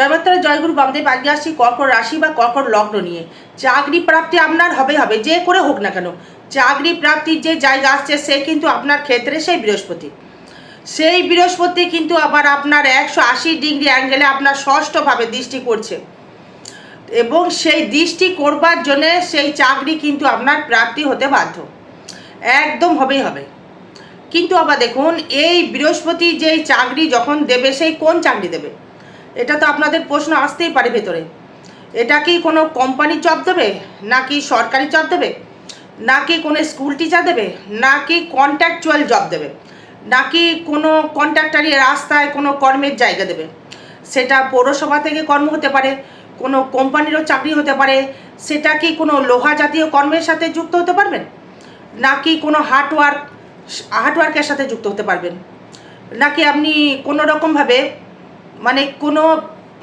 জয়মাত্রা জয়গুরু বামদেব আজকে আসছি কর্কট রাশি বা কর্কট লগ্ন নিয়ে। চাকরি প্রাপ্তি আপনার হবে হবে, যে করে হোক না কেন। চাকরি প্রাপ্তির যে জায়গা আসছে, সে কিন্তু আপনার ক্ষেত্রে সেই বৃহস্পতি। সেই বৃহস্পতি কিন্তু আবার আপনার একশো আশি ডিগ্রি অ্যাঙ্গেলে আপনার ষষ্ঠভাবে দৃষ্টি করছে। এবং সেই দৃষ্টি করবার জন্যে সেই চাকরি কিন্তু আপনার প্রাপ্তি হতে বাধ্য। একদম হবেই হবে। কিন্তু আবার দেখুন, এই বৃহস্পতি যেই চাকরি যখন দেবে, সেই কোন চাকরি দেবে? এটা তো আপনাদের প্রশ্ন আসতেই পারে ভেতরে। এটা কি কোনো কোম্পানির জব দেবে? নাকি সরকারি জব দেবে? নাকি কোনো স্কুল টিচার দেবে? নাকি কন্ট্রাকচুয়াল জব দেবে? নাকি কোনো কন্ট্রাক্টারি রাস্তায় কোনো কর্মের জায়গা দেবে? সেটা পৌরসভা থেকে কর্ম হতে পারে, কোনো কোম্পানিরও চাকরি হতে পারে, সেটা কি কোনো লোহা জাতীয় কর্মের সাথে যুক্ত হতে পারবেন? নাকি কোনো হার্ডওয়ার্ক হার্ডওয়ার্কের সাথে যুক্ত হতে পারবেন? নাকি আপনি কোনো রকমভাবে মানে কোনো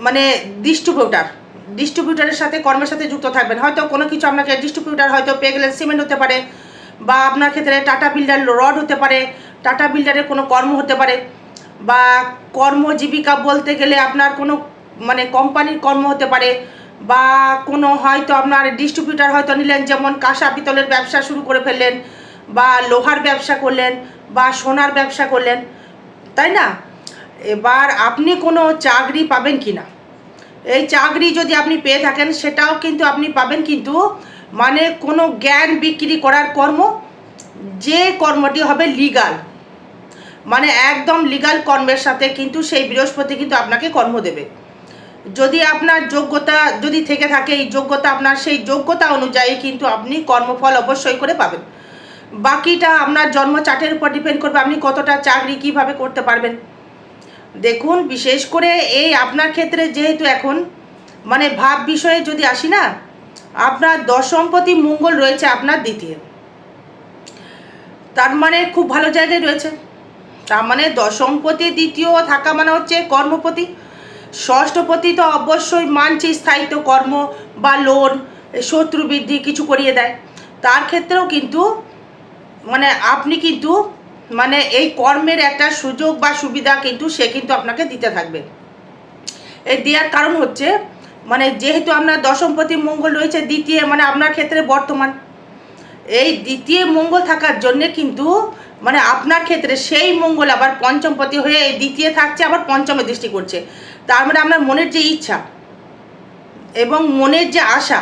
মানে ডিস্ট্রিবিউটার ডিস্ট্রিবিউটারের সাথে কর্মের সাথে যুক্ত থাকবেন। হয়তো কোনো কিছু আপনাকে ডিস্ট্রিবিউটার হয়তো পেয়ে গেলেন সিমেন্ট হতে পারে বা আপনার ক্ষেত্রে টাটা বিল্ডার রড হতে পারে, টাটা বিল্ডারের কোনো কর্ম হতে পারে বা কর্মজীবিকা বলতে গেলে আপনার কোনো মানে কোম্পানির কর্ম হতে পারে বা কোনো হয়তো আপনার ডিস্ট্রিবিউটার হয়তো নিলেন, যেমন কাঁসা পিতলের ব্যবসা শুরু করে ফেললেন বা লোহার ব্যবসা করলেন বা সোনার ব্যবসা করলেন, তাই না? এবার আপনি কোনো চাকরি পাবেন কি না এই চাকরি যদি আপনি পেয়ে থাকেন, সেটাও কিন্তু আপনি পাবেন কিন্তু মানে কোনো জ্ঞান বিক্রি করার কর্ম, যে কর্মটি হবে লিগাল মানে একদম লিগাল কর্মের সাথে কিন্তু সেই বৃহস্পতি কিন্তু আপনাকে কর্ম দেবে। যদি আপনার যোগ্যতা, যদি থেকে থাকে এই যোগ্যতা আপনার, সেই যোগ্যতা অনুযায়ী কিন্তু আপনি কর্মফল অবশ্যই করে পাবেন। বাকিটা আপনার জন্ম চার্টের উপর ডিপেন্ড করবে আপনি কতটা চাকরি কীভাবে করতে পারবেন। দেখুন, বিশেষ করে এই আপনার ক্ষেত্রে যেহেতু এখন মানে ভাব বিষয়ে যদি আসি না, আপনার দশমপতি মঙ্গল রয়েছে আপনার দ্বিতীয়। তার মানে খুব ভালো জায়গায় রয়েছে। তার মানে দশমপতি দ্বিতীয় থাকা মানে হচ্ছে কর্মপতি ষষ্ঠপতি তো অবশ্যই মানছি স্থায়িত্ব, কর্ম বা লোন, শত্রু বৃদ্ধি কিছু করিয়ে দেয়। তার ক্ষেত্রেও কিন্তু মানে আপনি কিন্তু মানে এই কর্মের একটা সুযোগ বা সুবিধা কিন্তু সে কিন্তু আপনাকে দিতে থাকবে। এই দেওয়ার কারণ হচ্ছে মানে যেহেতু আপনার দশমপতি মঙ্গল রয়েছে, দ্বিতীয় মানে আপনার ক্ষেত্রে বর্তমান। এই দ্বিতীয় মঙ্গল থাকার জন্যে কিন্তু মানে আপনার ক্ষেত্রে সেই মঙ্গল আবার পঞ্চমপতি হয়ে এই দ্বিতীয় থাকছে, আবার পঞ্চমে দৃষ্টি করছে। তার মানে আপনার মনের যে ইচ্ছা এবং মনের যে আশা,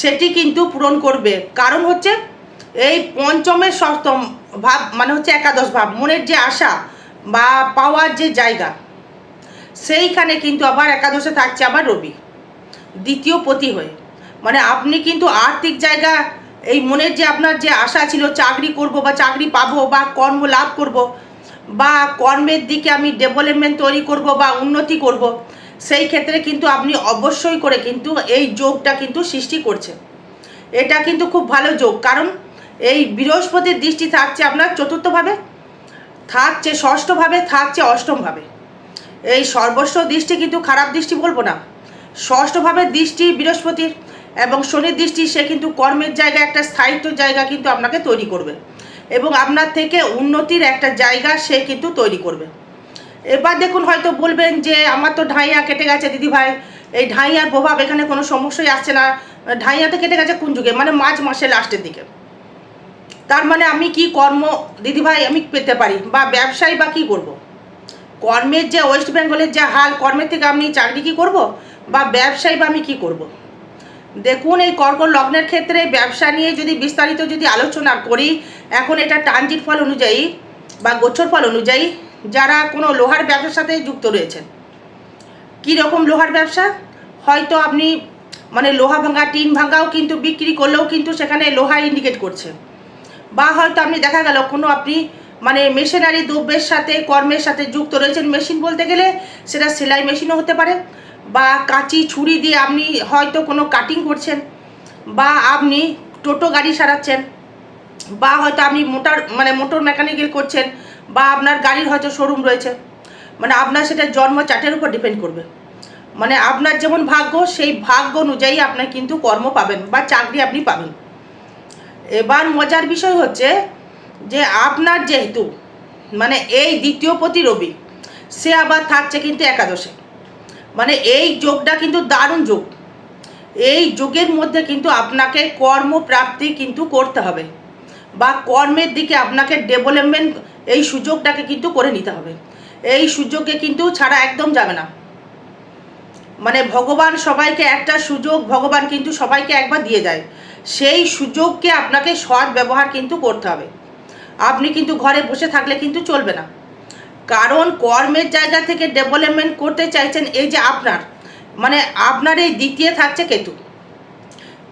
সেটি কিন্তু পূরণ করবে। কারণ হচ্ছে, এই পঞ্চমের সপ্তম ভাব মানে হচ্ছে একাদশ ভাব, মনের যে আশা বা পাওয়ার যে জায়গা, সেইখানে কিন্তু আবার একাদশে থাকছে আবার রবি, দ্বিতীয় পতি হয়ে। মানে আপনি কিন্তু আর্থিক জায়গা, এই মনের যে আপনার যে আশা ছিল, চাকরি করব বা চাকরি পাবো বা কর্ম লাভ করব বা কর্মের দিকে আমি ডেভেলপমেন্ট তৈরি করব বা উন্নতি করব, সেই ক্ষেত্রে কিন্তু আপনি অবশ্যই করে কিন্তু এই যোগটা কিন্তু সৃষ্টি করছে এটা কিন্তু খুব ভালো যোগ, কারণ এই বৃহস্পতির দৃষ্টি থাকছে আপনার চতুর্থভাবে, থাকছে ষষ্ঠভাবে, থাকছে অষ্টমভাবে। এই সর্বস্ব দৃষ্টি কিন্তু খারাপ দৃষ্টি বলব না। ষষ্ঠভাবে দৃষ্টি বৃহস্পতির এবং শনির দৃষ্টি, সে কিন্তু কর্মের জায়গা, একটা স্থায়িত্ব জায়গা কিন্তু আপনাকে তৈরি করবে। এবং আপনার থেকে উন্নতির একটা জায়গা সে কিন্তু তৈরি করবে। এবার দেখুন হয়তো বলবেন যে, আমার তো ঢাইয়া কেটে গেছে দিদি ভাই এই ঢাইয়ার প্রভাব এখানে কোনো সমস্যাই আসছে না। ঢাইয়াতে কেটে গেছে কোন যুগে? মানে মাঝ মাসের লাস্টের দিকে। তার মানে আমি কি কর্ম, দিদিভাই, আমি পেতে পারি বা ব্যবসায়ী বা কী করব। কর্মের যে ওয়েস্ট বেঙ্গলের যে হাল, কর্মের থেকে আমি চাকরি কি করব বা ব্যবসায়ী বা আমি কি করব। দেখুন, এই কর্কট লগ্নের ক্ষেত্রে ব্যবসা নিয়ে যদি বিস্তারিত যদি আলোচনা করি, এখন এটা ট্রানজিট ফল অনুযায়ী বা গোচর ফল অনুযায়ী যারা কোনো লোহার ব্যবসার সাথে যুক্ত রয়েছেন কী রকম লোহার ব্যবসা হয়তো আপনি মানে লোহা ভাঙা, টিন ভাঙাও কিন্তু বিক্রি করলেও কিন্তু সেখানে লোহা ইন্ডিকেট করছে বা হয়তো আপনি দেখা গেল কোনো আপনি মানে মেশিনারি দ্রব্যের সাথে, কর্মের সাথে যুক্ত রয়েছেন, মেশিন বলতে গেলে সেটা সেলাই মেশিনও হতে পারে বা কাঁচি, ছুরি দিয়ে আপনি হয়তো কোনো কাটিং করছেন বা আপনি টোটো গাড়ি সারাচ্ছেন বা হয়তো আপনি মোটর মানে মোটর মেকানিক্যাল করছেন বা আপনার গাড়ির হয়তো শোরুম রয়েছে। মানে আপনার সেটা জন্ম চার্টের উপর ডিপেন্ড করবে। মানে আপনার যেমন ভাগ্য, সেই ভাগ্য অনুযায়ী আপনার কিন্তু কর্ম পাবেন বা চাকরি আপনি পাবেন। এবার মজার বিষয় হচ্ছে যে আপনার যেহেতু মানে এই দ্বিতীয় পতি রবি, সে আবার থাকছে কিন্তু একাদশে। মানে এই যোগটা কিন্তু দারুণ যোগ। এই যুগের মধ্যে কিন্তু আপনাকে কর্মপ্রাপ্তি কিন্তু করতে হবে বা কর্মের দিকে আপনাকে ডেভেলপমেন্ট এই সুযোগটাকে কিন্তু করে নিতে হবে। এই সুযোগকে কিন্তু ছাড়া একদম যাবে না। মানে ভগবান সবাইকে একটা সুযোগ ভগবান কিন্তু সবাইকে একবার দিয়ে দেয় সেই সুযোগকে আপনাকে সৎ ব্যবহার কিন্তু করতে হবে। আপনি কিন্তু ঘরে বসে থাকলে কিন্তু চলবে না। কারণ কর্মের জায়গা থেকে ডেভেলপমেন্ট করতে চাইছেন এই যে আপনার মানে আপনার এই দ্বিতীয় থাকছে কেতু।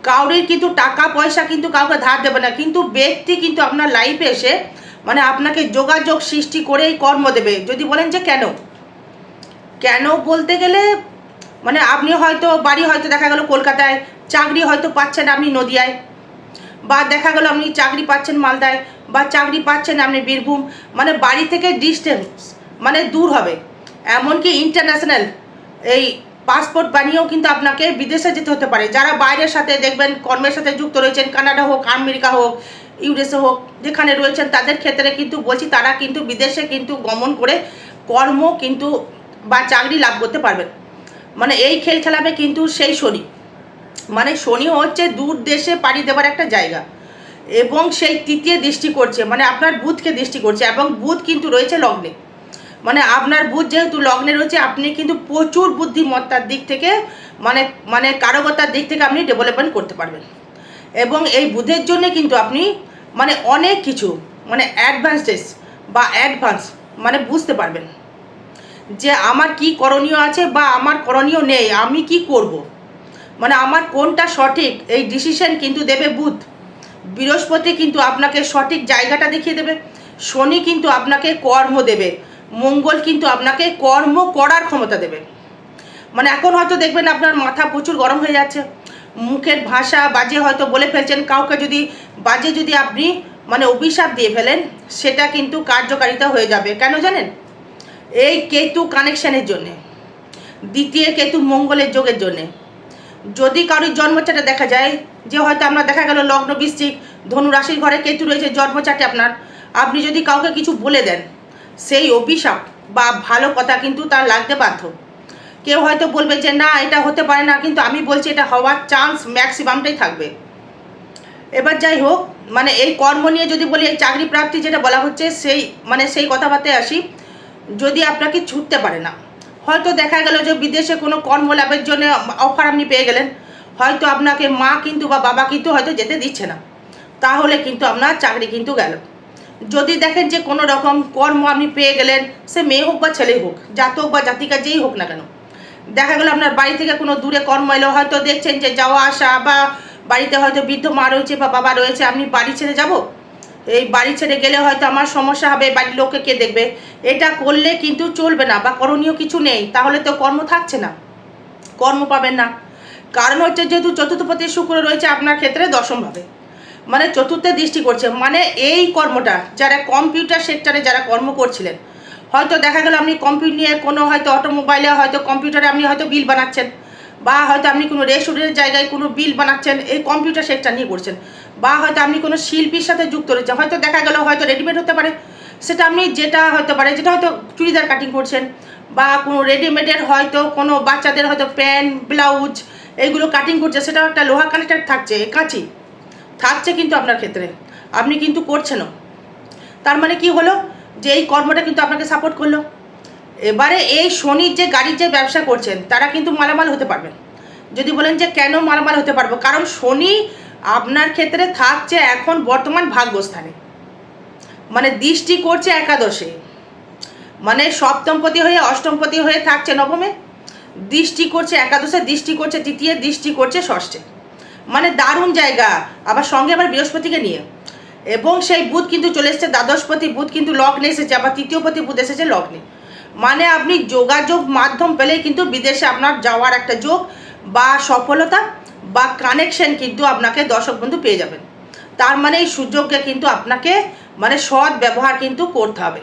কাউরির কিন্তু টাকা, পয়সা কিন্তু কাউকে ধার দেবে না। কিন্তু ব্যক্তি কিন্তু আপনার লাইফে এসে মানে আপনাকে যোগাযোগ সৃষ্টি করেই কর্ম দেবে। যদি বলেন যে কেন? কেন বলতে গেলে মানে আপনি হয়তো বাড়ি হয়তো দেখা গেল কলকাতায়, চাকরি হয়তো পাচ্ছেন আপনি নদিয়ায়। বা দেখা গেল আপনি চাকরি পাচ্ছেন মালদায়, বা চাকরি পাচ্ছেন আপনি বীরভূম মানে বাড়ি থেকে ডিস্টেন্স মানে দূর হবে। এমনকি ইন্টারন্যাশনাল এই পাসপোর্ট বানিয়েও কিন্তু আপনাকে বিদেশে যেতে হতে পারে। যারা বাইরের সাথে দেখবেন, কর্মের সাথে যুক্ত রয়েছেন, কানাডা হোক, আমেরিকা হোক, ইউএসএ হোক, যেখানে রয়েছেন, তাদের ক্ষেত্রে কিন্তু বলছি, তারা কিন্তু বিদেশে কিন্তু গমন করে কর্ম কিন্তু বা চাকরি লাভ করতে পারবেন। মানে এই খেল খেলাবে কিন্তু সেই শনি। মানে শনি হচ্ছে দূর দেশে পাড়ি দেওয়ার একটা জায়গা। এবং সেই তৃতীয় দৃষ্টি করছে মানে আপনার বুধকে দৃষ্টি করছে, এবং বুধ কিন্তু রয়েছে লগ্নে। মানে আপনার বুধ যেহেতু লগ্নে রয়েছে, আপনি কিন্তু প্রচুর বুদ্ধিমত্তার দিক থেকে মানে মানে কারকতার দিক থেকে আপনি ডেভেলপমেন্ট করতে পারবেন। এবং এই বুধের জন্য কিন্তু আপনি মানে অনেক কিছু মানে অ্যাডভান্সেস বা অ্যাডভান্স মানে বুঝতে পারবেন। যে আমার কি করণীয় আছে বা আমার করণীয় নেই, আমি কি করব। মানে আমার কোনটা সঠিক, এই ডিসিশন কিন্তু দেবে বুধ। বৃহস্পতি কিন্তু আপনাকে সঠিক জায়গাটা দেখিয়ে দেবে, শনি কিন্তু আপনাকে কর্ম দেবে, মঙ্গল কিন্তু আপনাকে কর্ম করার ক্ষমতা দেবে। মানে এখন হয়তো দেখবেন আপনার মাথা প্রচুর গরম হয়ে যাচ্ছে, মুখের ভাষা বাজে হয়তো বলে ফেলছেন, কাউকে যদি বাজে যদি আপনি মানে অভিশাপ দিয়ে ফেলেন, সেটা কিন্তু কার্যকারিতা হয়ে যাবে। কেন জানেন? এই কেতু কানেকশানের জন্যে। দ্বিতীয় কেতু মঙ্গলের যোগের জন্যে। যদি কারোর জন্মচাটে দেখা যায়, যে হয়তো আপনার দেখা গেল লগ্ন, বৃশ্চিক ধনু রাশির ঘরে কেতু রয়েছে, জন্মচাটে আপনার, আপনি যদি কাউকে কিছু বলে দেন, সেই অভিশাপ বা ভালো কথা কিন্তু তার লাগতে বাধ্য। কেউ হয়তো বলবে যে, না, এটা হতে পারে না, কিন্তু আমি বলছি এটা হওয়ার চান্স ম্যাক্সিমামটাই থাকবে। এবার যাই হোক মানে এই কর্ম নিয়ে যদি বলি, এই চাকরি প্রাপ্তি যেটা বলা হচ্ছে, সেই মানে সেই কথাবার্তায় আসি। যদি আপনাকে ছুটতে পারে না। হয়তো দেখা গেল যে বিদেশে কোনো কর্মলাভের জন্য অফার আপনি পেয়ে গেলেন। হয়তো আপনাকে মা কিন্তু বা বাবা কিন্তু হয়তো যেতে দিচ্ছে না। তাহলে কিন্তু আপনার চাকরি কিন্তু গেল। যদি দেখেন যে কোনো রকম কর্ম আপনি পেয়ে গেলেন, সে মেয়ে হোক বা ছেলে হোক, জাতক বা জাতিকা যেই হোক না কেন। দেখা গেল আপনার বাড়ি থেকে কোনো দূরে কর্ম এলো, হয়তো দেখছেন যে যাওয়া আসা বা বাড়িতে হয়তো বৃদ্ধ মা রয়েছে বা বাবা রয়েছে, আপনি বাড়ি ছেড়ে যাব? এই বাড়ি ছেড়ে গেলে হয়তো আমার সমস্যা হবে বাড়ির লোককে কে দেখবে? এটা করলে কিন্তু চলবে না বা করণীয় কিছু নেই, তাহলে তো কর্ম থাকছে না, কর্ম পাবেন না। কারণ হচ্ছে যেহেতু চতুর্থপতি শুক্র রয়েছে আপনার ক্ষেত্রে দশমভাবে মানে চতুর্থে দৃষ্টি করছে মানে এই কর্মটা যারা কম্পিউটার সেক্টরে যারা কর্ম করছিলেন, হয়তো দেখা গেল আপনি কম্পিউটার নিয়ে কোনো হয়তো অটোমোবাইলে, হয়তো কম্পিউটারে আপনি হয়তো বিল বানাচ্ছেন বা হয়তো আপনি কোনো রেস্টুরেন্টের জায়গায় কোনো বিল বানাচ্ছেন, এই কম্পিউটার সেক্টর নিয়ে করছেন, বা হয়তো আপনি কোনো শিল্পীর সাথে যুক্ত রয়েছেন, হয়তো দেখা গেল হয়তো রেডিমেড হতে পারে, সেটা আপনি যেটা হতে পারে, যেটা হয়তো চুড়িদার কাটিং করছেন, বা কোনো রেডিমেডের হয়তো কোনো বাচ্চাদের হয়তো প্যান্ট ব্লাউজ এইগুলো কাটিং করছে, সেটাও একটা লোহা কানেক্টেড থাকছে, কাঁচি, থাকছে কিন্তু আপনার ক্ষেত্রে, আপনি কিন্তু করছেনও। তার মানে কি হলো? যে এই কর্মটা কিন্তু আপনাকে সাপোর্ট করল। এবারে এই শনির যে গাড়ির যে ব্যবসা করছেন, তারা কিন্তু মালামাল হতে পারবেন যদি বলেন যে কেন মালামাল হতে পারব, কারণ শনি আপনার ক্ষেত্রে থাকছে এখন বর্তমান ভাগ্যস্থানে। মানে দৃষ্টি করছে একাদশে। মানে সপ্তমপতি হয়ে, অষ্টমপতি হয়ে থাকছে নবমে। দৃষ্টি করছে একাদশে, দৃষ্টি করছে তৃতীয়, দৃষ্টি করছে ষষ্ঠে। মানে দারুণ জায়গা। আবার সঙ্গে আবার বৃহস্পতিকে নিয়ে। এবং সেই বুধ কিন্তু চলে এসেছে, দ্বাদশপতি বুধ কিন্তু লগ্নে এসেছে, আবার তৃতীয়পতি বুধ এসেছে লগ্নে। মানে আপনি যোগাযোগ মাধ্যম পেলেই কিন্তু বিদেশে আপনার যাওয়ার একটা যোগ বা সফলতা বা কানেকশন কিন্তু আপনাকে দর্শক বন্ধু পেয়ে যাবেন। তার মানে এই সুযোগকে কিন্তু আপনাকে মানে সৎ ব্যবহার কিন্তু করতে হবে।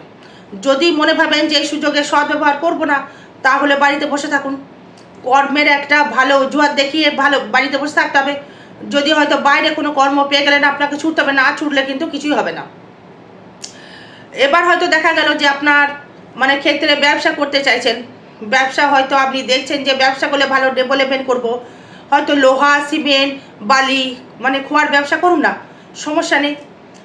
যদি মনে ভাবেন যে এই সুযোগে সৎ ব্যবহার করব না, তাহলে বাড়িতে বসে থাকুন। কর্মের একটা ভালো অজুহাত দেখিয়ে ভালো বাড়িতে বসে থাকতে হবে। যদি হয়তো বাইরে কোনো কর্ম পেয়ে গেলেন, আপনাকে ছুটতে হবে না, ছুটলে কিন্তু কিছুই হবে না। এবার হয়তো দেখা গেল যে আপনার মানে ক্ষেত্রে ব্যবসা করতে চাইছেন। ব্যবসা হয়তো আপনি দেখছেন যে ব্যবসা করলে ভালো ডেভেলপমেন্ট করব। হয়তো লোহা, সিমেন্ট, বালি মানে খোয়ার ব্যবসা করুন না। সমস্যা নেই।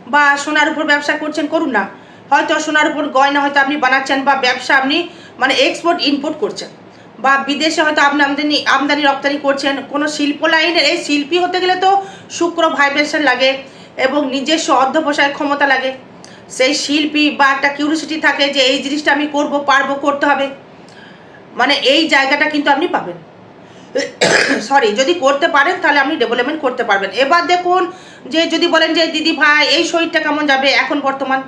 বা সোনার উপর ব্যবসা করছেন, করুন না। হয়তো সোনার উপর গয়না হয়তো আপনি বানাচ্ছেন বা ব্যবসা আপনি মানে এক্সপোর্ট ইম্পোর্ট করছেন। বা বিদেশে হয়তো আপনি আমদানি আমদানি, রপ্তানি করছেন। কোনো শিল্প লাইনের এই শিল্পী হতে গেলে তো শুক্র ভাইব্রেশন লাগে এবং নিজস্ব অধ্যবসায় ক্ষমতা লাগে। সেই শিল্পী বা একটা কিউরিসিটি থাকে যে এই জিনিসটা আমি করব, পারব, করতে হবে। মানে এই জায়গাটা কিন্তু আপনি পাবেন। সরি যদি করতে পারেন তাহলে আপনি ডেভেলপমেন্ট করতে পারবেন। এবার দেখুন যে যদি বলেন যে, দিদি ভাই, এই শরীরটা কেমন যাবে এখন বর্তমান?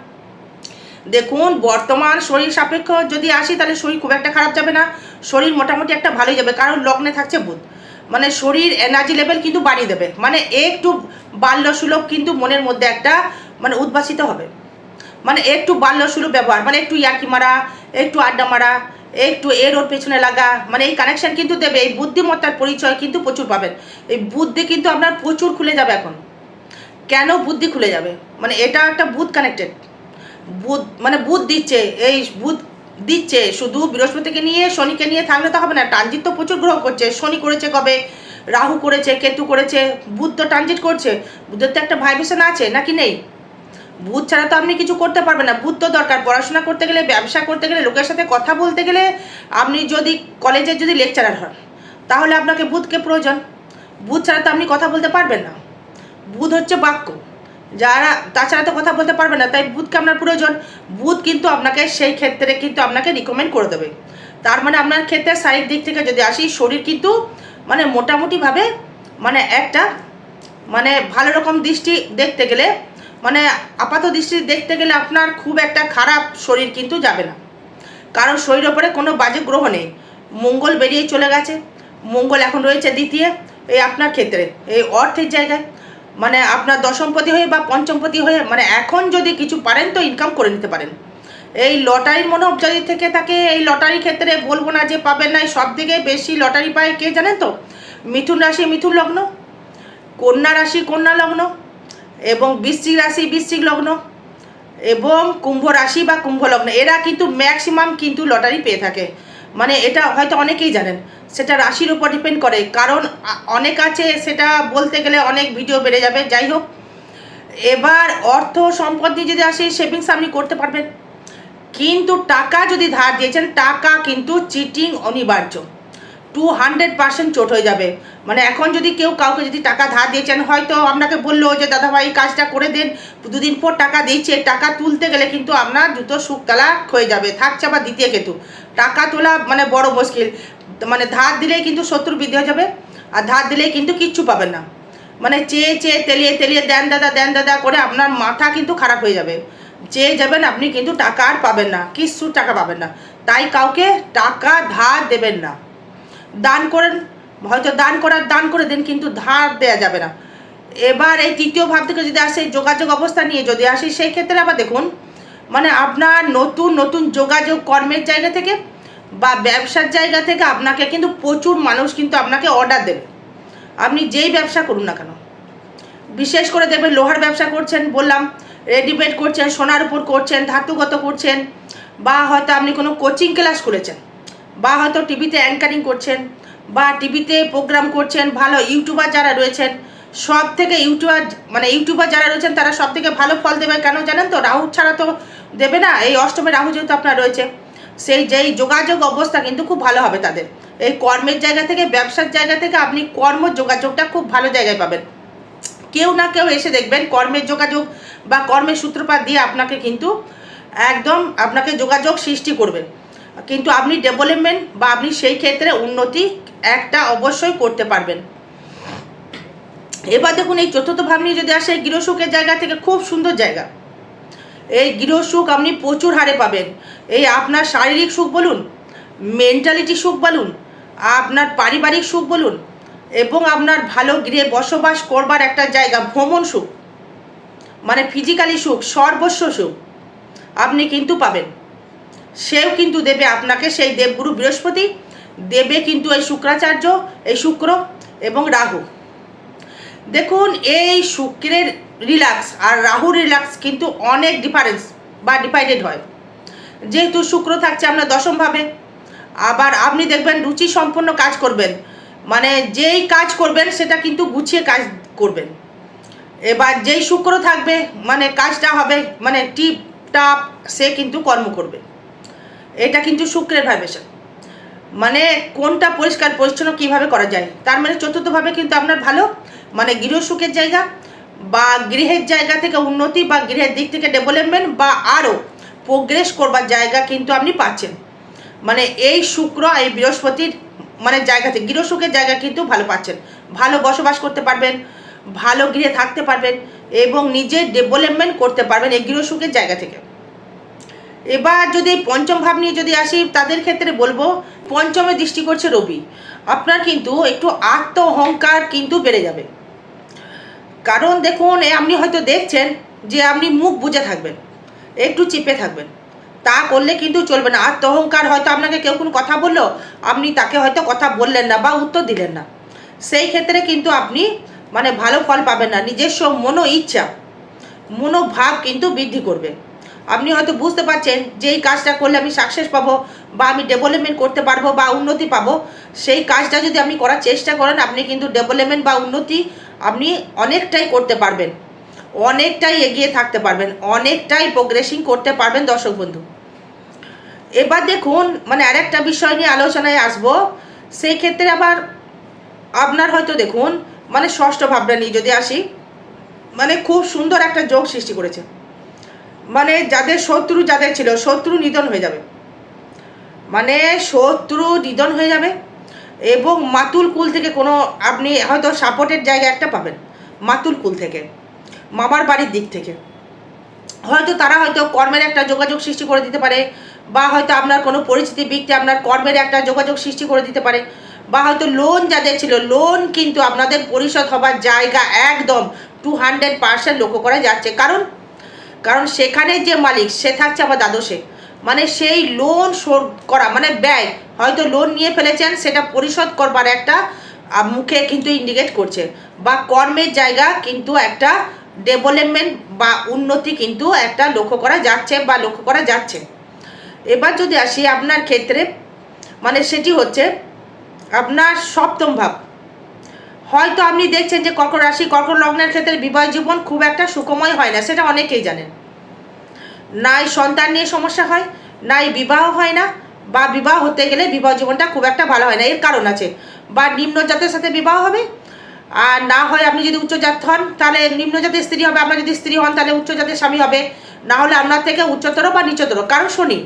দেখুন, বর্তমান শরীর সাপেক্ষ যদি আসি তাহলে শরীর খুব একটা খারাপ যাবে না। শরীর মোটামুটি একটা ভালোই যাবে, কারণ লগ্নে থাকছে বুধ। মানে শরীর এনার্জি লেভেল কিন্তু বাড়িয়ে দেবে। মানে একটু বাল্য সুলভ কিন্তু মনের মধ্যে একটা মানে উদ্ভাসিত হবে। মানে একটু বাল্য সুলভ ব্যবহার মানে একটু ইয়ার্কি মারা, একটু আড্ডা মারা, একটু এর ওর পেছনে লাগা মানে এই কানেকশন কিন্তু দেবে, এই বুদ্ধিমত্তার পরিচয় কিন্তু প্রচুর পাবেন। এই বুদ্ধি কিন্তু আপনার প্রচুর খুলে যাবে এখন। কেন বুদ্ধি খুলে যাবে? মানে এটা একটা বুধ কানেক্টেড বুধ মানে বুধ দিচ্ছে, এই বুধ দিচ্ছে, শুধু বৃহস্পতিকে নিয়ে, শনিকে নিয়ে থাকলে তো হবে না। ট্রানজিট তো প্রচুর গ্রহ করছে, শনি করেছে কবে? রাহু করেছে, কেতু করেছে, বুধ তো ট্রানজিট করছে। বুধের তো একটা ভাইব্রেশন আছে, নাকি নেই? বুধ ছাড়া তো আপনি কিছু করতে পারবেন না। বুধ তো দরকার। পড়াশোনা করতে গেলে, ব্যবসা করতে গেলে, লোকের সাথে কথা বলতে গেলে আপনি যদি কলেজের যদি লেকচারার হন, তাহলে আপনাকে বুধকে প্রয়োজন। বুধ ছাড়া তো আপনি কথা বলতে পারবেন না। বুধ হচ্ছে বাক্য। যারা, তাছাড়া তো কথা বলতে পারবে না, তাই বুধকে আপনার প্রয়োজন। বুধ কিন্তু আপনাকে সেই ক্ষেত্রে কিন্তু আপনাকে রিকমেন্ড করে দেবে। তার মানে আপনার ক্ষেত্রে শারীরিক দিক থেকে যদি আসি, শরীর কিন্তু মানে মোটামুটিভাবে মানে একটা মানে ভালো রকম দৃষ্টি দেখতে গেলে মানে আপাত দৃষ্টি দেখতে গেলে আপনার খুব একটা খারাপ শরীর কিন্তু যাবে না। কারণ শরীর ওপরে কোনো বাজে গ্রহ নেই। মঙ্গল বেরিয়ে চলে গেছে। মঙ্গল এখন রয়েছে দ্বিতীয়, এই আপনার ক্ষেত্রে, এই অর্থের জায়গায়। মানে আপনার দশমপতি হয়ে বা পঞ্চমপতি হয়ে মানে এখন যদি কিছু পারেন তো ইনকাম করে নিতে পারেন। এই লটারির মনোভ যদি থেকে থাকে এই লটারির ক্ষেত্রে বলব না যে পাবেন না সব থেকে বেশি লটারি পায় কে জানেন তো? মিথুন রাশি, মিথুন লগ্ন। কন্যা রাশি, কন্যা লগ্ন। এবং বৃশ্চিক রাশি, বৃশ্চিক লগ্ন এবং কুম্ভ রাশি বা কুম্ভ লগ্ন, এরা কিন্তু ম্যাক্সিমাম কিন্তু লটারি পেয়ে থাকে। মানে এটা হয়তো অনেকেই জানেন, সেটা রাশির উপর ডিপেন্ড করে। কারণ অনেক আছে, সেটা বলতে গেলে অনেক ভিডিও বেড়ে যাবে, যাই হোক। এবার অর্থ সম্পদ নিয়ে যদি আসি সেভিংস আপনি করতে পারবেন। কিন্তু টাকা যদি ধার দিয়েছেন, টাকা কিন্তু চিটিং অনিবার্য। টু হান্ড্রেড পার্সেন্ট চোট হয়ে যাবে। মানে এখন যদি কেউ কাউকে যদি টাকা ধার দিয়েছেন, হয়তো আপনাকে বলল যে দাদা ভাই কাজটা করে দেন। দুদিন পর টাকা দিচ্ছে টাকা তুলতে গেলে কিন্তু আপনার জুতো শুকতলা হয়ে যাবে। থাকছে আবার দ্বিতীয় কেতু। টাকা তোলা মানে বড় মুশকিল। মানে ধার দিলেই কিন্তু শত্রু বৃদ্ধি হয়ে যাবে, আর ধার দিলেই কিন্তু কিচ্ছু পাবেন না। মানে চেয়ে চেয়ে তেলিয়ে তেলিয়ে দেন দাদা দেন দাদা করে আপনার মাথা কিন্তু খারাপ হয়ে যাবে। চেয়ে যাবেন আপনি কিন্তু টাকা আর পাবেন না, কিচ্ছু টাকা পাবেন না। তাই কাউকে টাকা ধার দেবেন না। দান করেন, হয়তো দান করার, দান করে দেন, কিন্তু ধার দেওয়া যাবে না। এবার এই তৃতীয় ভাব থেকে যদি আসে, যোগাযোগ অবস্থা নিয়ে যদি আসি, সেই ক্ষেত্রে আবার দেখুন মানে আপনার নতুন নতুন যোগাযোগ কর্মের জায়গা থেকে বা ব্যবসার জায়গা থেকে আপনাকে কিন্তু প্রচুর মানুষ কিন্তু আপনাকে অর্ডার দেবে। আপনি যেই ব্যবসা করুন না কেন। বিশেষ করে দেখবেন লোহার ব্যবসা করছেন, বললাম রেডিমেড করছেন, সোনার উপর করছেন, ধাতুগত করছেন, বা হয়তো আপনি কোনো কোচিং ক্লাস করেছেন বা হয়তো টিভিতে অ্যাঙ্কারিং করছেন, বা টিভিতে প্রোগ্রাম করছেন, ভালো ইউটিউবার যারা রয়েছেন সব থেকে ইউটিউবার মানে ইউটিউবার যারা রয়েছেন, তারা সব থেকে ভালো ফল দেবে। কেন জানেন তো? রাহু ছাড়া তো দেবে না। এই অষ্টমে রাহু যেহেতু আপনার রয়েছে, সেই যেই যোগাযোগ অবস্থা কিন্তু খুব ভালো হবে তাদের। এই কর্মের জায়গা থেকে, ব্যবসার জায়গা থেকে আপনি কর্ম যোগাযোগটা খুব ভালো জায়গায় পাবেন। কেউ না কেউ এসে দেখবেন কর্মের যোগাযোগ বা কর্মের সূত্রপাত দিয়ে আপনাকে কিন্তু একদম আপনাকে যোগাযোগ সৃষ্টি করবে। কিন্তু আপনি ডেভেলপমেন্ট বা আপনি সেই ক্ষেত্রে উন্নতি একটা অবশ্যই করতে পারবেন। এবার দেখুন, এই চতুর্থ ভাব নিয়ে যদি আসে গৃহসুখের জায়গা থেকে খুব সুন্দর জায়গা। এই গৃহসুখ আপনি প্রচুর হারে পাবেন। এই আপনার শারীরিক সুখ বলুন মেন্টালিটি সুখ বলুন, আপনার পারিবারিক সুখ বলুন, এবং আপনার ভালো গৃহে বসবাস করবার একটা জায়গা, ভ্রমণ সুখ মানে ফিজিক্যালি সুখ, সর্বস্ব সুখ, আপনি কিন্তু পাবেন। সেও কিন্তু দেবে আপনাকে সেই দেবগুরু বৃহস্পতি, দেবে কিন্তু এই শুক্রাচার্য, এই শুক্র এবং রাহু। দেখুন, এই শুক্রের রিল্যাক্স আর রাহুর রিল্যাক্স কিন্তু অনেক ডিফারেন্স বা ডিভাইডেড হয়। যেহেতু শুক্র থাকছে আপনার দশমভাবে আবার আপনি দেখবেন রুচি সম্পন্ন কাজ করবেন। মানে যেই কাজ করবেন সেটা কিন্তু গুছিয়ে কাজ করবেন। এবার যেই শুক্র থাকবে মানে কাজটা হবে মানে টিপ টাপ সে কিন্তু কর্ম করবে। এটা কিন্তু শুক্রের ভাইবেশন মানে কোনটা পরিষ্কার, পরিচ্ছন্ন, কীভাবে করা যায়? তার মানে চতুর্থভাবে কিন্তু আপনার ভালো মানে গৃহসুখের জায়গা বা গৃহের জায়গা থেকে উন্নতি বা গৃহের দিক থেকে ডেভেলপমেন্ট বা আরও প্রোগ্রেস করবার জায়গা কিন্তু আপনি পাচ্ছেন। মানে এই শুক্র, এই বৃহস্পতির মানে জায়গাতে গৃহসুখের জায়গা কিন্তু ভালো পাচ্ছেন। ভালো বসবাস করতে পারবেন, ভালো গৃহে থাকতে পারবেন এবং নিজের ডেভেলপমেন্ট করতে পারবেন এই গৃহসুখের জায়গা থেকে। এবার যদি পঞ্চম ভাব নিয়ে যদি আসি, তাদের ক্ষেত্রে বলব, পঞ্চমে দৃষ্টি করছে রবি। আপনার কিন্তু একটু আত্ম অহংকার কিন্তু বেড়ে যাবে। কারণ দেখুন আপনি হয়তো দেখছেন যে আপনি মুখ বুঝে থাকবেন, একটু চিপে থাকবেন। তা করলে কিন্তু চলবে না। আত্ম অহংকার হয়তো আপনাকে কেউ কোনো কথা বলল, আপনি তাকে হয়তো কথা বললেন না বা উত্তর দিলেন না। সেই ক্ষেত্রে কিন্তু আপনি মানে ভালো ফল পাবেন না। নিজস্ব মনো ইচ্ছা মনোভাব কিন্তু বৃদ্ধি করবে। আপনি হয়তো বুঝতে পারছেন যে এই কাজটা করলে আমি সাকসেস পাবো বা আমি ডেভেলপমেন্ট করতে পারব বা উন্নতি পাবো, সেই কাজটা যদি আপনি করার চেষ্টা করেন, আপনি কিন্তু ডেভেলপমেন্ট বা উন্নতি আপনি অনেকটাই করতে পারবেন। অনেকটাই এগিয়ে থাকতে পারবেন, অনেকটাই প্রোগ্রেসিং করতে পারবেন দর্শক বন্ধু। এবার দেখুন মানে আরেকটা বিষয় নিয়ে আলোচনায় আসব, সেই ক্ষেত্রে আবার আপনার হয়তো দেখুন মানে ষষ্ঠ ভাবনা নিয়ে যদি আসি মানে খুব সুন্দর একটা যোগ সৃষ্টি করেছে। মানে যাদের শত্রু যাদের ছিল, শত্রু নিধন হয়ে যাবে। মানে শত্রু নিধন হয়ে যাবে এবং মাতুল কুল থেকে কোনো, আপনি হয়তো সাপোর্টের জায়গা একটা পাবেন, মাতুল কুল থেকে, মামার বাড়ির দিক থেকে। হয়তো তারা হয়তো কর্মের একটা যোগাযোগ সৃষ্টি করে দিতে পারে, বা হয়তো আপনার কোনো পরিচিতি ব্যক্তি আপনার কর্মের একটা যোগাযোগ সৃষ্টি করে দিতে পারে, বা হয়তো লোন যাদের ছিল লোন কিন্তু আপনাদের পরিশোধ হবার জায়গা একদম টু হান্ড্রেড পার্সেন্ট লক্ষ্য করা যাচ্ছে। কারণ কারণ সেখানে যে মালিক, সে থাকছে আবার দ্বাদশে। মানে সেই লোন শোধ করা মানে ব্যয়, হয়তো লোন নিয়ে ফেলেছেন, সেটা পরিশোধ করবার একটা মুখে কিন্তু ইন্ডিকেট করছে। বা কর্মের জায়গা কিন্তু একটা ডেভেলপমেন্ট বা উন্নতি কিন্তু একটা লক্ষ্য করা যাচ্ছে বা লক্ষ্য করা যাচ্ছে। এবার যদি আসি আপনার ক্ষেত্রে মানে সেটি হচ্ছে, আপনার সপ্তম ভাব। হয়তো আপনি দেখছেন যে কর্কট রাশি, কর্কট লগ্নের ক্ষেত্রে বিবাহ জীবন খুব একটা সুখময় হয় না, সেটা অনেকেই জানেন। নাই সন্তান নিয়ে সমস্যা হয়, নাই বিবাহ হয় না, বা বিবাহ হতে গেলে বিবাহ জীবনটা খুব একটা ভালো হয় না, এর কারণ আছে। বা নিম্ন জাতের সাথে বিবাহ হবে, আর না হয় আপনি যদি উচ্চ জাত হন, তাহলে নিম্ন জাতের স্ত্রী হবে, আপনার যদি স্ত্রী হন, তাহলে উচ্চ জাতের স্বামী হবে। না হলে আপনার থেকে উচ্চতর বা নিচতর, কারণ শনি।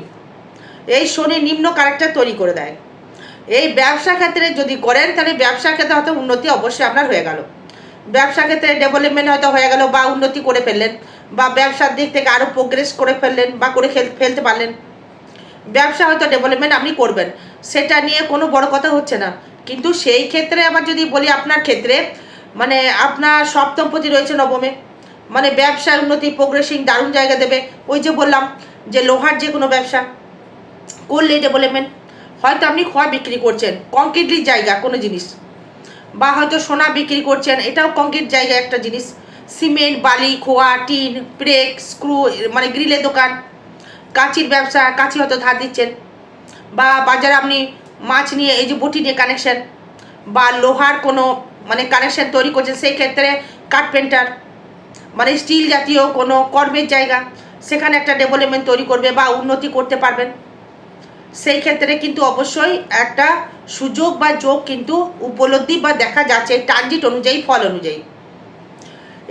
এই শনি নিম্ন ক্যারেক্টার তৈরি করে দেয়। এই ব্যবসা ক্ষেত্রে যদি করেন, তাহলে ব্যবসা ক্ষেত্রে হয়তো উন্নতি অবশ্যই আপনার হয়ে গেল। ব্যবসা ক্ষেত্রে ডেভেলপমেন্ট হয়তো হয়ে গেল বা উন্নতি করে ফেললেন বা ব্যবসার দিক থেকে আরও প্রোগ্রেস করে ফেললেন বা করে ফেলতে পারলেন। ব্যবসা হয়তো ডেভেলপমেন্ট আপনি করবেন, সেটা নিয়ে কোনো বড় কথা হচ্ছে না। কিন্তু সেই ক্ষেত্রে আবার যদি বলি আপনার ক্ষেত্রে মানে আপনার সপ্তমপতি রয়েছে নবমে মানে ব্যবসায় উন্নতি প্রোগ্রেসিং দারুণ জায়গা দেবে। ওই যে বললাম যে লোহার যে কোনো ব্যবসা করলে ডেভেলপমেন্ট হয়তো আপনি খোয়া বিক্রি করছেন কংক্রিটলির জায়গা, কোনো জিনিস। বা হয়তো সোনা বিক্রি করছেন, এটাও কংক্রিট জায়গা একটা জিনিস। সিমেন্ট, বালি, খোয়া, টিন, ব্রেক, স্ক্রু মানে গ্রিলের দোকান। কাঁচির ব্যবসা, কাঁচি হয়তো ধার দিচ্ছেন। বা বাজারে আপনি মাছ নিয়ে, এই যে বটি নিয়ে কানেকশন বা লোহার কোনো মানে কানেকশন তৈরি করছেন, সেই ক্ষেত্রে কার্পেন্টার মানে স্টিল জাতীয় কোনো কর্মের জায়গা, সেখানে একটা ডেভেলপমেন্ট তৈরি করবে বা উন্নতি করতে পারবেন। সেই ক্ষেত্রে কিন্তু অবশ্যই একটা সুযোগ বা যোগ কিন্তু উপলব্ধি বা দেখা যাচ্ছে ট্রানজিট অনুযায়ী, ফল অনুযায়ী।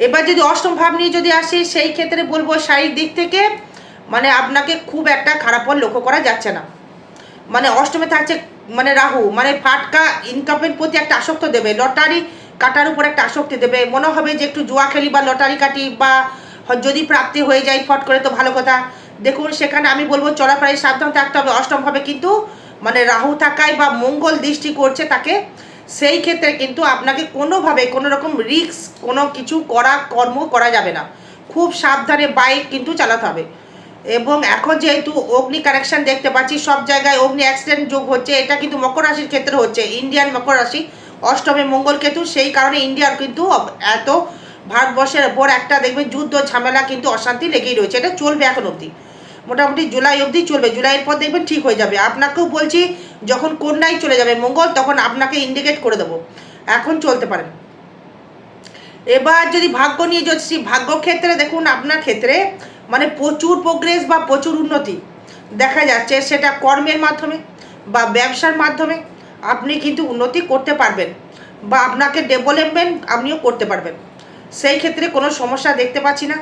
এবার যদি অষ্টম ভাব নিয়ে যদি আসি, সেই ক্ষেত্রে বলব শারীরিক দিক থেকে মানে আপনাকে খুব একটা খারাপ ফল লক্ষ্য করা যাচ্ছে না। মানে অষ্টমে থাকছে মানে রাহু মানে ফাটকা ইনকামের প্রতি একটা আসক্ত দেবে, লটারি কাটার উপর একটা আসক্তি দেবে। মনে হবে যে একটু জুয়া খেলি বা লটারি কাটি বা যদি প্রাপ্তি হয়ে যায় ফট করে, তো ভালো কথা। দেখুন, সেখানে আমি বলব চলাফেরায় সাবধান থাকতে হবে অষ্টমভাবে কিন্তু মানে রাহু থাকায় বা মঙ্গল দৃষ্টি করছে তাকে, সেই ক্ষেত্রে কিন্তু আপনাকে কোনোভাবে কোনো রকম রিস্ক কোনো কিছু করা, কর্ম করা যাবে না। খুব সাবধানে বাইক কিন্তু চালাতে হবে। এবং এখন যেহেতু অগ্নি কানেকশন দেখতে পাচ্ছি, সব জায়গায় অগ্নি অ্যাক্সিডেন্ট যোগ হচ্ছে, এটা কিন্তু মকর রাশির ক্ষেত্রে হচ্ছে ইন্ডিয়ান মকর রাশি, অষ্টমে মঙ্গল কেতু, সেই কারণে ইন্ডিয়ার কিন্তু এত ভারতবর্ষের ওপর একটা দেখবে যুদ্ধ ঝামেলা কিন্তু অশান্তি লেগেই রয়েছে, এটা চলবে এখন অবধি। মোটামুটি জুলাই অবধি চলবে। জুলাইয়ের পর দেখবেন ঠিক হয়ে যাবে। আপনাকেও বলছি, যখন কন্যায় চলে যাবে মঙ্গল, তখন আপনাকে ইন্ডিকেট করে দেবো। এখন চলতে পারেন এবার যদি ভাগ্য নিয়ে যদি ভাগ্য ক্ষেত্রে দেখুন, আপনার ক্ষেত্রে মানে প্রচুর প্রোগ্রেস বা প্রচুর উন্নতি দেখা যাচ্ছে। সেটা কর্মের মাধ্যমে বা ব্যবসার মাধ্যমে আপনি কিন্তু উন্নতি করতে পারবেন বা আপনাকে ডেভেলপমেন্ট আপনিও করতে পারবেন। সেই ক্ষেত্রে কোনো সমস্যা দেখতে পাচ্ছি না।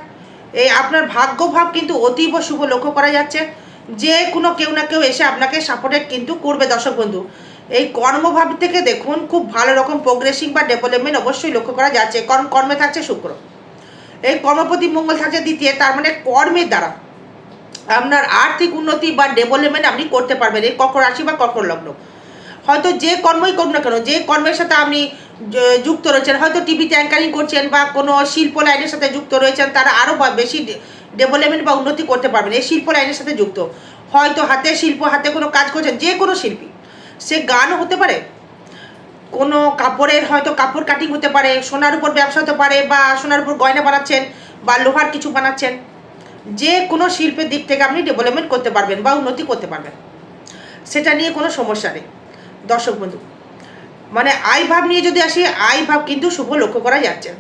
এই আপনার ভাগ্যভাব কিন্তু অতীব শুভ লক্ষ্য করা যাচ্ছে। যে কোনো কেউ না কেউ এসে আপনাকে সাপোর্টেড কিন্তু করবে, দর্শক বন্ধু। এই কর্মভাব থেকে দেখুন, খুব ভালো রকম প্রোগ্রেসিং বা ডেভেলপমেন্ট অবশ্যই লক্ষ্য করা যাচ্ছে। কর্ম, কর্মে থাকছে শুক্র। এই কর্মপতি মঙ্গল থাকছে দ্বিতীয়, তার মানে কর্মের দ্বারা। আপনার আর্থিক উন্নতি বা ডেভেলপমেন্ট আপনি করতে পারবেন। এই কর্কট রাশি বা কর্কট লগ্ন। হয়তো যে কর্মই করুন না কেন, যে কর্মের সাথে আপনি যুক্ত রয়েছেন, হয়তো টিভিতে অ্যাঙ্কারিং করছেন বা কোনো শিল্প লাইনের সাথে যুক্ত রয়েছেন, তারা আরও বেশি ডেভেলপমেন্ট বা উন্নতি করতে পারবেন, এই শিল্প লাইনের সাথে যুক্ত। হয়তো হাতে শিল্প, হাতে কোনো কাজ করছেন, যে কোনো শিল্পী, সে গানও হতে পারে, কোনো কাপড়ের হয়তো কাপড় কাটিং হতে পারে, সোনার উপর ব্যবসা হতে পারে বা সোনার উপর গয়না বানাচ্ছেন বা লোহার কিছু বানাচ্ছেন, যে কোনো শিল্পের দিক থেকে আপনি ডেভেলপমেন্ট করতে পারবেন বা উন্নতি করতে পারবেন। সেটা নিয়ে কোনো সমস্যা নেই। দর্শক বন্ধু। মানে আয় ভাব নিয়ে যদি আসি আয় ভাব কিন্তু শুভ লক্ষ্য করা যাচ্ছে।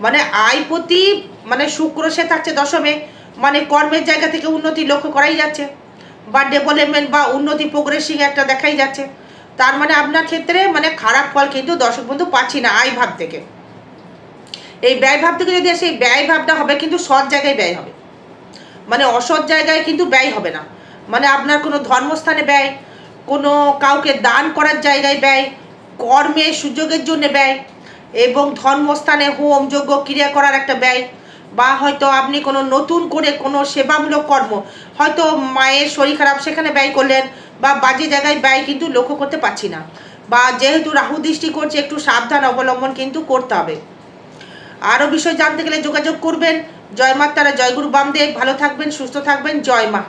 মানে আয় প্রতি মানে শুক্র সে থাকছে দশমে মানে কর্মের জায়গা থেকে উন্নতি লক্ষ্য করাই যাচ্ছে। বা ডেভেলপমেন্ট বা উন্নতি প্রোগ্রেসিং একটা দেখাই যাচ্ছে। তার মানে আপনার ক্ষেত্রে মানে খারাপ ফল কিন্তু দর্শক বন্ধু পাচ্ছি না আয় ভাব থেকে। এই ব্যয় ভাব থেকে যদি আসি এই ব্যয় ভাবটা হবে কিন্তু সৎ জায়গায় ব্যয় হবে। মানে অসৎ জায়গায় কিন্তু ব্যয় হবে না। মানে আপনার কোনো ধর্মস্থানে ব্যয় কোনো কাউকে দান করার জায়গায় ব্যয়, কর্মে সুযোগের জন্য ব্যয় এবং ধর্মস্থানে হোম যোগ্য ক্রিয়া করার একটা ব্যয় বা হয়তো আপনি কোনো নতুন করে কোনো সেবামূলক কর্ম, হয়তো মায়ের শরীর খারাপ সেখানে ব্যয় করলেন বা বাজে জায়গায় ব্যয় কিন্তু লক্ষ্য করতে পারছি না বা যেহেতু রাহু দৃষ্টি করছে, একটু সাবধান অবলম্বন কিন্তু করতে হবে। আরও বিষয় জানতে গেলে যোগাযোগ করবেন। জয় তারা জয়গুরু বামদেব। ভালো থাকবেন, সুস্থ থাকবেন। জয় মা।